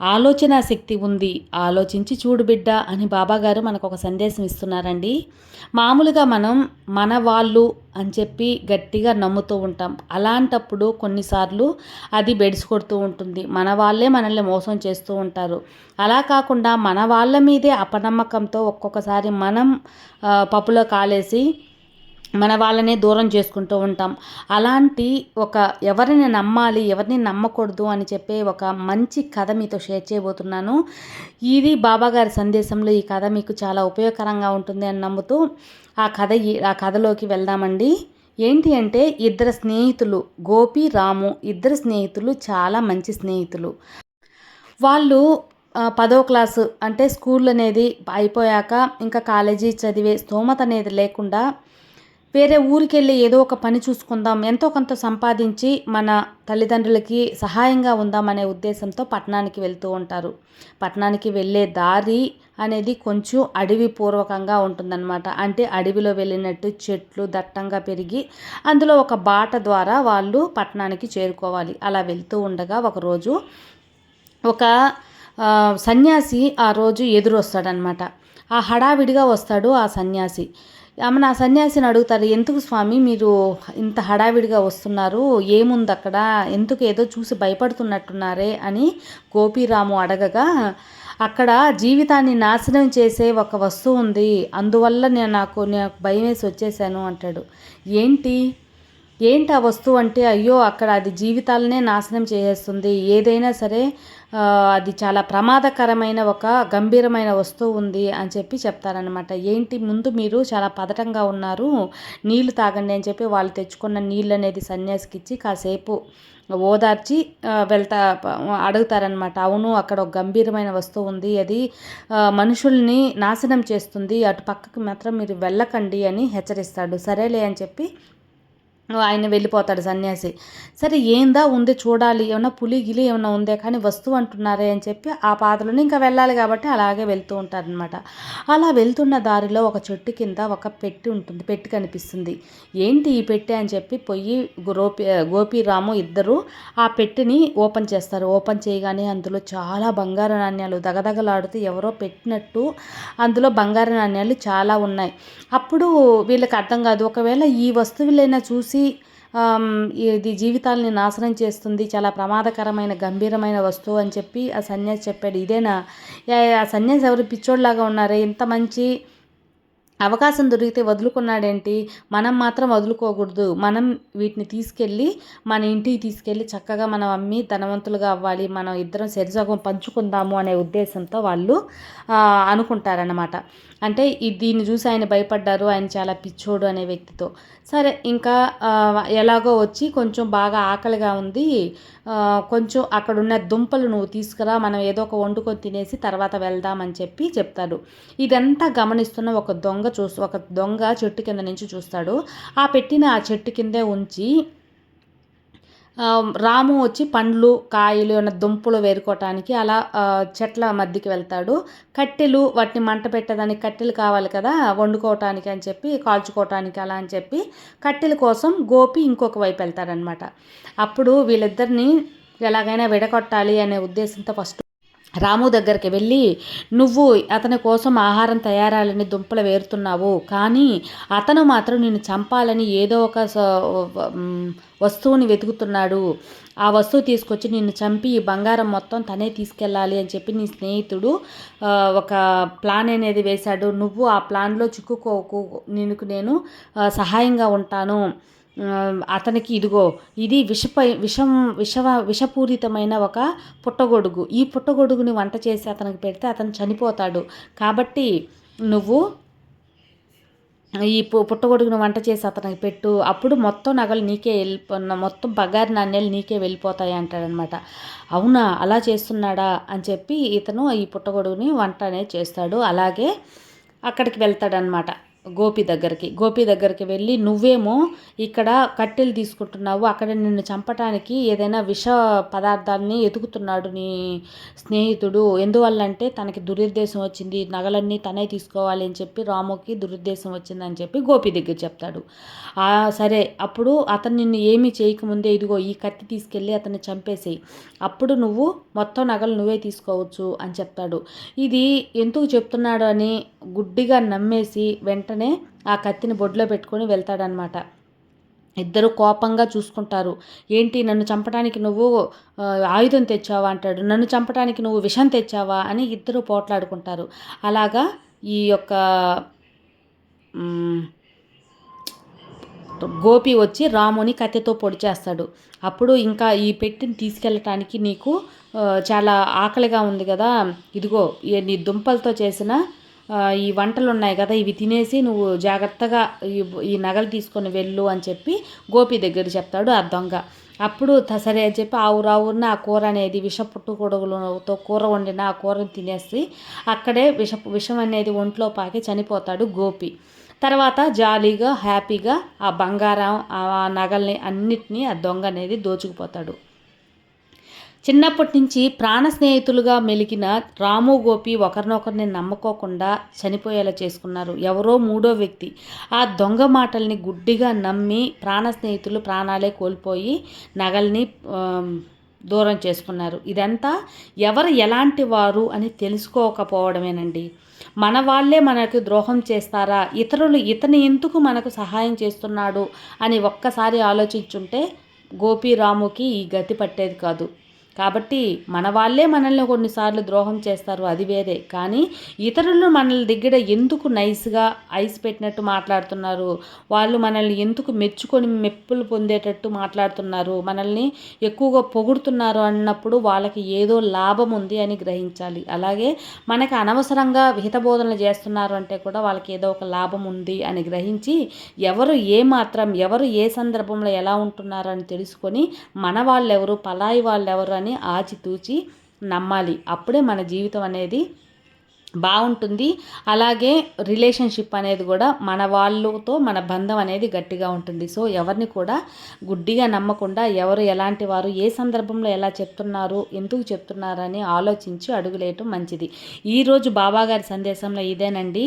ఆలోచన శక్తి ఉంది. ఆలోచించి చూడు బిడ్డ అని బాబాగారు మనకు ఒక సందేశం ఇస్తున్నారండి. మామూలుగా మనం మన వాళ్ళు అని చెప్పి గట్టిగా నమ్ముతూ ఉంటాం. అలాంటప్పుడు కొన్నిసార్లు అది బెడిసి కొడుతూ ఉంటుంది. మన వాళ్ళే మనల్ని మోసం చేస్తూ ఉంటారు. అలా కాకుండా మన వాళ్ళ మీదే అపనమ్మకంతో ఒక్కొక్కసారి మనం పప్పులో కాలేసి మన వాళ్ళనే దూరం చేసుకుంటూ ఉంటాం. అలాంటి ఒక ఎవరిని నమ్మాలి ఎవరిని నమ్మకూడదు అని చెప్పే ఒక మంచి కథ మీతో షేర్ చేయబోతున్నాను. ఇది బాబాగారి సందేశంలో ఈ కథ మీకు చాలా ఉపయోగకరంగా ఉంటుంది అని నమ్ముతూ ఆ కథ ఆ కథలోకి వెళ్దామండి. ఏంటి అంటే ఇద్దరు స్నేహితులు గోపి రాము ఇద్దరు స్నేహితులు చాలా మంచి స్నేహితులు. వాళ్ళు పదో క్లాసు అంటే స్కూల్ అనేది అయిపోయాక ఇంకా కాలేజీ చదివే స్తోమత అనేది లేకుండా వేరే ఊరికెళ్ళి ఏదో ఒక పని చూసుకుందాం ఎంతో కొంత సంపాదించి మన తల్లిదండ్రులకి సహాయంగా ఉందామనే ఉద్దేశంతో పట్టణానికి వెళ్తూ ఉంటారు. పట్టణానికి వెళ్ళే దారి అనేది కొంచెం అడవి పూర్వకంగా ఉంటుందన్నమాట. అంటే అడవిలో వెళ్ళినట్టు చెట్లు దట్టంగా పెరిగి అందులో ఒక బాట ద్వారా వాళ్ళు పట్టణానికి చేరుకోవాలి. అలా వెళ్తూ ఉండగా ఒకరోజు ఒక సన్యాసి ఆ రోజు ఎదురు వస్తాడనమాట ఆ హడావిడిగా వస్తాడు ఆ సన్యాసి. ఆమె నా సన్యాసిని అడుగుతారు ఎందుకు స్వామి మీరు ఇంత హడావిడిగా వస్తున్నారు? ఏముంది అక్కడ? ఎందుకు ఏదో చూసి భయపడుతున్నట్టున్నారే? అని గోపీరాము అడగగా అక్కడ జీవితాన్ని నాశనం చేసే ఒక వస్తువు ఉంది. అందువల్ల నేను నాకు నేను భయం వేసి వచ్చేసాను అంటాడు. ఏంటి? ఏంటి ఆ వస్తువు అంటే అయ్యో అక్కడ అది జీవితాలనే నాశనం చేసేస్తుంది. ఏదైనా సరే అది చాలా ప్రమాదకరమైన ఒక గంభీరమైన వస్తువు ఉంది అని చెప్పి చెప్తారనమాట ఏంటి ముందు మీరు చాలా పదటంగా ఉన్నారు నీళ్ళు తాగండి అని చెప్పి వాళ్ళు తెచ్చుకున్న నీళ్ళు అనేది సన్యాసికి ఇచ్చి కాసేపు ఓదార్చి వెళ్తా అడుగుతారనమాట అవును అక్కడ ఒక గంభీరమైన వస్తువు ఉంది అది మనుషుల్ని నాశనం చేస్తుంది అటు పక్కకి మాత్రం మీరు వెళ్ళకండి అని హెచ్చరిస్తాడు. సరేలే అని చెప్పి ఆయన వెళ్ళిపోతాడు సన్యాసి. సరే ఏందా ఉంది చూడాలి ఏమన్నా పులి గిలి ఏమన్నా ఉందే కానీ వస్తువు అంటున్నారే అని చెప్పి ఆ పాతలోనే ఇంకా వెళ్ళాలి కాబట్టి అలాగే వెళ్తూ ఉంటారనమాట అలా వెళ్తున్న దారిలో ఒక చెట్టు కింద ఒక పెట్టి ఉంటుంది పెట్టి కనిపిస్తుంది. ఏంటి ఈ పెట్టి అని చెప్పి పొయ్యి గోపి గోపిరాము ఇద్దరు ఆ పెట్టిని ఓపెన్ చేస్తారు. ఓపెన్ చేయగానే అందులో చాలా బంగారు నాణ్యాలు దగదగలాడుతూ ఎవరో పెట్టినట్టు అందులో బంగారు నాణ్యాలు చాలా ఉన్నాయి. అప్పుడు వీళ్ళకి అర్థం కాదు ఒకవేళ ఈ వస్తువులైనా చూసి కలిసి ఇది జీవితాలని నాశనం చేస్తుంది చాలా ప్రమాదకరమైన గంభీరమైన వస్తువు అని చెప్పి ఆ సన్యాసి చెప్పాడు. ఇదేనా? ఆ సన్యాసి ఎవరు? పిచ్చోడ్లాగా ఉన్నారే. ఇంత మంచి అవకాశం దొరికితే వదులుకున్నాడేంటి? మనం మాత్రం వదులుకోకూడదు. మనం వీటిని తీసుకెళ్ళి మన ఇంటికి తీసుకెళ్ళి చక్కగా మనం అమ్మి ధనవంతులుగా అవ్వాలి. మనం ఇద్దరం సరిసగం పంచుకుందాము అనే ఉద్దేశంతో వాళ్ళు అనుకుంటారనమాట అంటే దీన్ని చూసి ఆయన భయపడ్డారు ఆయన చాలా పిచ్చోడు అనే వ్యక్తితో. సరే ఇంకా ఎలాగో వచ్చి కొంచెం బాగా ఆకలిగా ఉంది. కొంచెం అక్కడున్న దుంపలు నువ్వు తీసుకురా మనం ఏదో ఒక వండుకొని తినేసి తర్వాత వెళ్దామని చెప్పి చెప్తాడు. ఇదంతా గమనిస్తున్న ఒక దొంగ చూస్తూ ఒక దొంగ చెట్టు కింద నుంచి చూస్తాడు. ఆ పెట్టిన ఆ చెట్టు కిందే ఉంచి రాము వచ్చి పండ్లు కాయలు ఏమైనా దుంపలు వేరుకోవటానికి అలా చెట్ల మధ్యకి వెళ్తాడు. కట్టెలు వాటిని మంట పెట్టడానికి కట్టెలు కావాలి కదా వండుకోవటానికి అని చెప్పి కాల్చుకోవటానికి అలా అని చెప్పి కట్టెల కోసం గోపి ఇంకొక వైపు వెళ్తాడనమాట అప్పుడు వీళ్ళిద్దరిని ఎలాగైనా విడగొట్టాలి అనే ఉద్దేశంతో ఫస్ట్ రాము దగ్గరికి వెళ్ళి నువ్వు అతని కోసం ఆహారం తయారాలని దుంపలు వేరుతున్నావు. కానీ అతను మాత్రం నిన్ను చంపాలని ఏదో ఒక వస్తువుని వెతుకుతున్నాడు. ఆ వస్తువు తీసుకొచ్చి నిన్ను చంపి ఈ బంగారం మొత్తం తనే తీసుకెళ్ళాలి అని చెప్పి నీ స్నేహితుడు ఒక ప్లాన్ అనేది వేశాడు. నువ్వు ఆ ప్లాన్లో చిక్కుకోకు. నీకు నేను సహాయంగా ఉంటాను. అతనికి ఇదిగో ఇది విషపై విషం విష విషపూరితమైన ఒక పుట్టగొడుగు. ఈ పుట్టగొడుగుని వంట చేసి అతనికి పెడితే అతను చనిపోతాడు. కాబట్టి నువ్వు ఈ పుట్టగొడుగును వంట చేసి అతనికి పెట్టు. అప్పుడు మొత్తం నగలు నీకే వెళ్ళిపో మొత్తం బగారి నాణ్యాలు నీకే వెళ్ళిపోతాయి అంటాడనమాట. అవునా? అలా చేస్తున్నాడా? అని చెప్పి ఇతను ఈ పుట్టగొడుగుని వంట అనేది చేస్తాడు. అలాగే అక్కడికి వెళ్తాడనమాట. గోపి దగ్గరికి. గోపి దగ్గరికి వెళ్ళి నువ్వేమో ఇక్కడ కట్టెలు తీసుకుంటున్నావు. అక్కడ నిన్ను చంపటానికి ఏదైనా విష పదార్థాన్ని ఎతుకుతున్నాడు నీ స్నేహితుడు. ఎందువల్లంటే తనకి దురుద్దేశం వచ్చింది. నగలన్నీ తనే తీసుకోవాలి అని చెప్పి రాముకి దురుద్దేశం వచ్చిందని చెప్పి గోపి దగ్గర చెప్తాడు. సరే. అప్పుడు అతను నిన్ను ఏమీ చేయకముందే ఇదిగో ఈ కత్తి తీసుకెళ్ళి అతన్ని చంపేసేయి. అప్పుడు నువ్వు మొత్తం నగలు నువ్వే తీసుకోవచ్చు అని చెప్తాడు. ఇది ఎందుకు చెప్తున్నాడు అని గుడ్డిగా నమ్మేసి వెంటనే ఆ కత్తిని బొడ్లో పెట్టుకొని వెళ్తాడనమాట. ఇద్దరు కోపంగా చూసుకుంటారు. ఏంటి నన్ను చంపడానికి నువ్వు ఆయుధం తెచ్చావా? అంటాడు. నన్ను చంపడానికి నువ్వు విషం తెచ్చావా? అని ఇద్దరు పోట్లాడుకుంటారు. అలాగా ఈ యొక్క గోపి వచ్చి రాముని కత్తితో పొడి చేస్తాడు. అప్పుడు ఇంకా ఈ పెట్టిని తీసుకెళ్ళటానికి నీకు చాలా ఆకలిగా ఉంది కదా. ఇదిగో నీ దుంపలతో చేసిన ఈ వంటలు ఉన్నాయి కదా ఇవి తినేసి నువ్వు జాగ్రత్తగా ఈ నగలు తీసుకొని వెళ్ళు అని చెప్పి గోపి దగ్గర చెప్తాడు ఆ దొంగ. అప్పుడు సరే అని చెప్పి ఆవురావున ఆ కూర అనేది విష పుట్టుకొడుగులతో కూర వండిన ఆ కూరని తినేసి అక్కడే విష విషం అనేది ఒంట్లో పాకి చనిపోతాడు గోపి. తర్వాత జాలీగా హ్యాపీగా ఆ బంగారం ఆ నగల్ని అన్నిటినీ ఆ దొంగ అనేది దోచుకుపోతాడు. చిన్నప్పటి నుంచి ప్రాణ స్నేహితులుగా మెలిగిన రాము గోపి ఒకరినొకరిని నమ్ముకోకుండా చనిపోయేలా చేసుకున్నారు. ఎవరో మూడో వ్యక్తి. ఆ దొంగ మాటల్ని గుడ్డిగా నమ్మి ప్రాణ స్నేహితులు ప్రాణాలే కోల్పోయి నగల్ని దూరం చేసుకున్నారు. ఇదంతా ఎవరు ఎలాంటి వారు అని తెలుసుకోకపోవడమేనండి. మన వాళ్ళే మనకు ద్రోహం చేస్తారా? ఇతరులు ఇతని ఎందుకు మనకు సహాయం చేస్తున్నాడు? అని ఒక్కసారి ఆలోచించుంటే గోపీరాముకి ఈ గతి పట్టేది కాదు. కాబట్టి మన వాళ్ళే మనల్ని కొన్నిసార్లు ద్రోహం చేస్తారు అది వేరే. కానీ ఇతరులు మనల్ని దగ్గర ఎందుకు నైస్గా ఐస్ పెట్టినట్టు మాట్లాడుతున్నారు? వాళ్ళు మనల్ని ఎందుకు మెచ్చుకొని మెప్పులు పొందేటట్టు మాట్లాడుతున్నారు? మనల్ని ఎక్కువగా పొగుడుతున్నారు అన్నప్పుడు వాళ్ళకి ఏదో లాభం ఉంది అని గ్రహించాలి. అలాగే మనకి అనవసరంగా హితబోధనలు చేస్తున్నారు అంటే కూడా వాళ్ళకి ఏదో ఒక లాభం ఉంది అని గ్రహించి ఎవరు ఏ మాత్రం ఎవరు ఏ సందర్భంలో ఎలా ఉంటున్నారు అని తెలుసుకొని మన వాళ్ళెవరు పలాయి వాళ్ళెవరు అని అని ఆచితూచి నమ్మాలి. అప్పుడే మన జీవితం అనేది బాగుంటుంది. అలాగే రిలేషన్షిప్ అనేది కూడా మన వాళ్ళతో మన బంధం అనేది గట్టిగా ఉంటుంది. సో ఎవరిని కూడా గుడ్డిగా నమ్మకుండా ఎవరు ఎలాంటి వారు ఏ సందర్భంలో ఎలా చెప్తున్నారు ఎందుకు చెప్తున్నారని ఆలోచించి అడుగులేయటం మంచిది. ఈరోజు బాబాగారి సందేశంలో ఇదేనండి.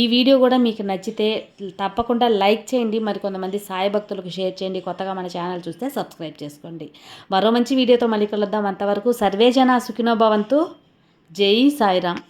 ఈ వీడియో కూడా మీకు నచ్చితే తప్పకుండా లైక్ చేయండి. మరి కొంతమంది సాయి భక్తులకు షేర్ చేయండి. కొత్తగా మన ఛానల్ చూస్తే సబ్స్క్రైబ్ చేసుకోండి. మరో మంచి వీడియోతో మళ్ళీ కలుద్దాం. అంతవరకు సర్వేజన సుఖినోభవంతు జై సాయిరామ్.